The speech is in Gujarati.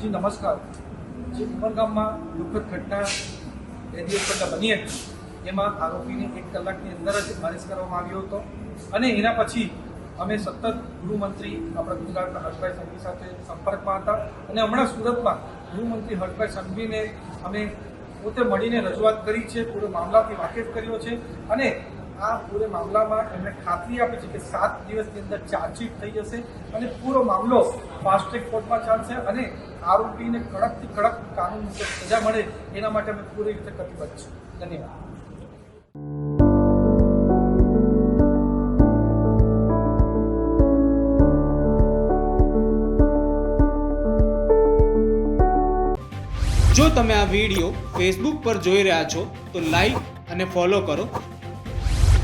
જી, નમસ્કાર. જે ઉમરગામમાં દુઃખદ ઘટના બે દિવસ પહેલાં બની હતી, એમાં આરોપીને એક કલાકની અંદર જ અરેસ્ટ કરવામાં આવ્યો હતો અને એના પછી અમે સતત ગૃહમંત્રી આપણા ગુજરાતના હર્ષભાઈ સંઘવી સાથે સંપર્કમાં હતા અને હમણાં સુરતમાં ગૃહમંત્રી હર્ષભાઈ સંઘવીને અમે પોતે મળીને રજૂઆત કરી છે, પૂરો મામલાથી વાકેફ કર્યો છે અને આ પૂરે મામલામાં એમણે ખાતરી આપી છે કે સાત દિવસની અંદર ચાર્જશીટ થઈ જશે અને પૂરો મામલો ફાસ્ટ ટ્રેક કોર્ટમાં ચાલશે અને આરોપીને કડકથી કડક કાનૂન સજા મળે એના માટે અમે પૂરી રીતે કટિબદ્ધ છીએ. ધન્યવાદ. જો તમે આ વીડિયો ફેસબુક પર જોઈ રહ્યા છો, તો લાઈક અને ફોલો કરો.